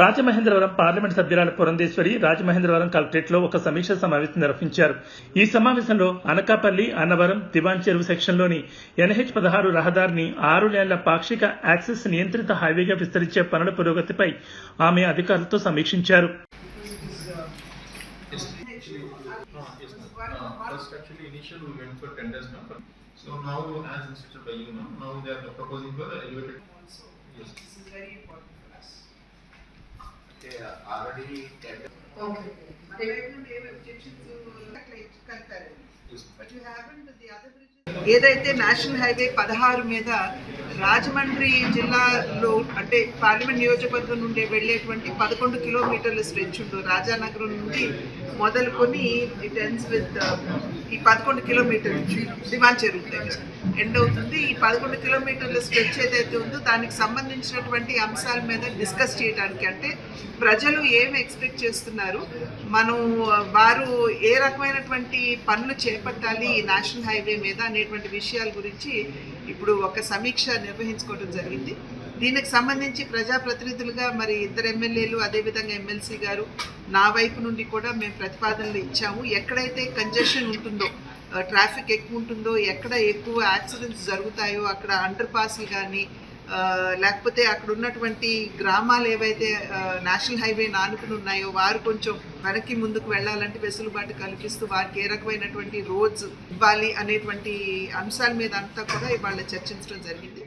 Rajamahendravaram parliament సభ్యురాలు పురంధేశ్వరి రాజమహేంద్రవరం కలెక్టరేట్లో ఒక సమీక్ష సమావేశం నిర్వహించారు. ఈ సమావేశంలో అనకాపల్లి అన్నవరం దివాన్ చెరువు సెక్షన్లోని ఎన్హెచ్ పదహారు రహదారిని ఆరు లేన్ల పాక్షిక యాక్సెస్ నియంత్రిత హైవేగా విస్తరించే పనుల పురోగతిపై ఆమె అధికారులతో సమీక్షించారు. ఏదైతే నేషనల్ హైవే పదహారు మీద రాజమండ్రి జిల్లాలో అంటే పార్లమెంట్ నియోజకవర్గం నుండి వెళ్ళేటువంటి పదకొండు కిలోమీటర్ల స్ట్రెచ్ ఉండు రాజానగరం నుండి మొదలుకొని ఇట్ ఎండ్స్ విత్ ఈ పదకొండు కిలోమీటర్లు దివాన్ చెరువు దగ్గర ఎండ్ అవుతుంది. ఈ పదకొండు కిలోమీటర్ల స్ట్రెచ్ ఏదైతే ఉందో దానికి సంబంధించినటువంటి అంశాల మీద డిస్కస్ చేయడానికి అంటే ప్రజలు ఏమి ఎక్స్పెక్ట్ చేస్తున్నారు? మనం వారు ఏ రకమైనటువంటి పనులు చేపట్టాలి? ఈ నేషనల్ హైవే మీద అనేటువంటి విషయాల గురించి ఇప్పుడు ఒక సమీక్ష నిర్వహించుకోవడం జరిగింది. దీనికి సంబంధించి ప్రజాప్రతినిధులుగా మరి ఇద్దరు ఎమ్మెల్యేలు అదేవిధంగా ఎమ్మెల్సీ గారు నా వైపు నుండి కూడా మేము ప్రతిపాదనలు ఇచ్చాము. ఎక్కడైతే కంజెషన్ ఉంటుందో ట్రాఫిక్ ఎక్కువ ఉంటుందో ఎక్కడ ఎక్కువ యాక్సిడెంట్స్ జరుగుతాయో అక్కడ అండర్ పాస్లు కానీ లేకపోతే అక్కడ ఉన్నటువంటి గ్రామాలు ఏవైతే నేషనల్ హైవే నానుకుని ఉన్నాయో వారు కొంచెం వెనక్కి ముందుకు వెళ్ళాలంటే వెసులుబాటు కల్పిస్తూ వారికి ఏ రకమైనటువంటి రోడ్స్ ఇవ్వాలి అనేటువంటి అంశాల మీద అంతా కూడా ఇవాళ చర్చించడం జరిగింది.